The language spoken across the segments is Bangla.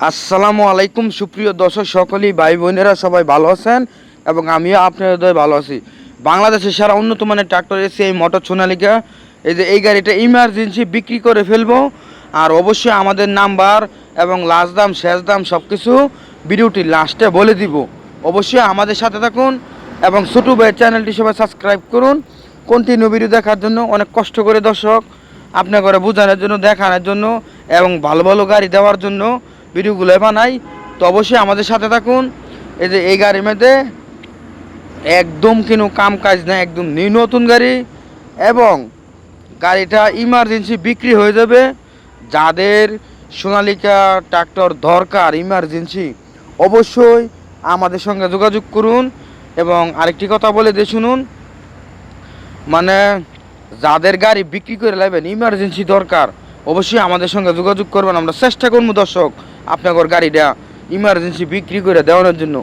আসসালামু আলাইকুম, সুপ্রিয় দর্শক সকলেই, ভাই বোনেরা সবাই ভালো আছেন এবং আমিও আপনাদের ভালো আছি। বাংলাদেশের সারা উন্নত মানের ট্রাক্টর এসে এই মোটর সোনালিকা। এই যে এই গাড়িটা ইমার্জেন্সি বিক্রি করে ফেলব। আর অবশ্যই আমাদের নাম্বার এবং লাস্ট দাম, শেষ দাম সব কিছু ভিডিওটি লাস্টে বলে দিব। অবশ্যই আমাদের সাথে থাকুন এবং ছোটো ভাইয়ের চ্যানেলটি সবাই সাবস্ক্রাইব করুন। কন্টিনিউ ভিডিও দেখার জন্য অনেক কষ্ট করে দর্শক আপনার করে বোঝানোর জন্য, দেখানোর জন্য এবং ভালো ভালো গাড়ি দেওয়ার জন্য ভিডিওগুলো বানাই, তো অবশ্যই আমাদের সাথে থাকুন। এই যে এই গাড়ির মধ্যে একদম কোনো কাম কাজ না একদম নিউ নতুন গাড়ি। এবং গাড়িটা ইমার্জেন্সি বিক্রি হয়ে যাবে। যাদের সোনালিকা ট্রাক্টর দরকার ইমার্জেন্সি অবশ্যই আমাদের সঙ্গে যোগাযোগ করুন। এবং আরেকটি কথা বলে দিয়ে শুনুন মানে যাদের গাড়ি বিক্রি করে নেবেন ইমার্জেন্সি দরকার, অবশ্যই আমাদের সঙ্গে যোগাযোগ করবেন। আমরা চেষ্টা করব দর্শক আপনার গাড়িটা ইমার্জেন্সি বিক্রি করে দেওয়ানোর জন্য।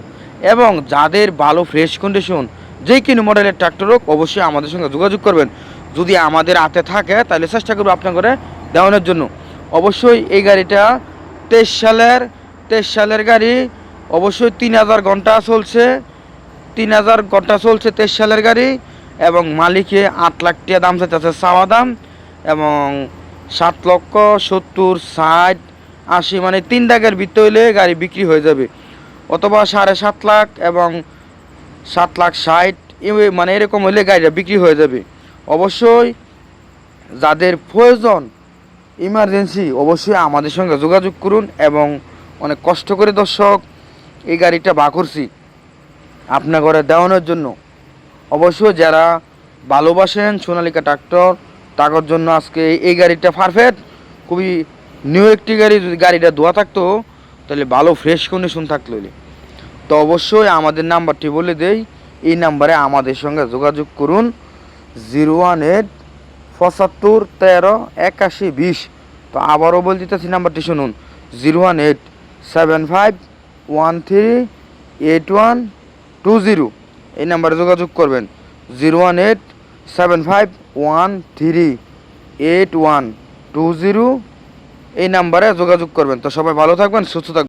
এবং যাদের ভালো ফ্রেশ কন্ডিশন যে কোনো মডেলের ট্রাক্টর হোক, অবশ্যই আমাদের সঙ্গে যোগাযোগ করবেন। যদি আমাদের হাতে থাকে, তাহলে চেষ্টা করব আপনার করে দেওয়ানোর জন্য। অবশ্যই এই গাড়িটা তেইশ সালের তেইশ সালের গাড়ি, অবশ্যই তিন হাজার ঘণ্টা চলছে, তিন হাজার ঘণ্টা চলছে তেইশ সালের গাড়ি, এবং মালিকে আট লাখ টাকা দাম চাইতেছে চাওয়া দাম, এবং সাত লক্ষ সত্তর, ষাট আশি মানে তিন টাকার ভিত্তি হইলে গাড়ি বিক্রি হয়ে যাবে। অথবা সাড়ে সাত লাখ এবং সাত লাখ ষাট মানে এরকম হইলে গাড়িটা বিক্রি হয়ে যাবে। অবশ্যই যাদের প্রয়োজন ইমার্জেন্সি অবশ্যই আমাদের সঙ্গে যোগাযোগ করুন এবং অনেক কষ্ট করে দর্শক এই গাড়িটা বা করছি আপনার ঘরে দেওয়ানোর জন্য। অবশ্যই যারা ভালোবাসেন সোনালিকা ট্রাক্টর, তাদের জন্য আজকে এই গাড়িটা পারফেক্ট খুবই নিউ একটি গাড়ি যদি গাড়িটা ধোয়া থাকতো, তাহলে ভালো ফ্রেশ কন্ডিশন থাকল। তো অবশ্যই আমাদের নাম্বারটি বলে দেই, এই নাম্বারে আমাদের সঙ্গে যোগাযোগ করুন, জিরো ওয়ান এইট পঁচাত্তর তেরো একাশি বিশ। তো আবারও বল দিতেছি নাম্বারটি শুনুন, zero one eight seven five one three eight one two zero. এই নাম্বারে যোগাযোগ করবেন, zero one eight seven five one three eight one two zero. এই নাম্বারে যোগাযোগ করবেন। তো সবাই ভালো থাকবেন সুস্থ থাকবেন।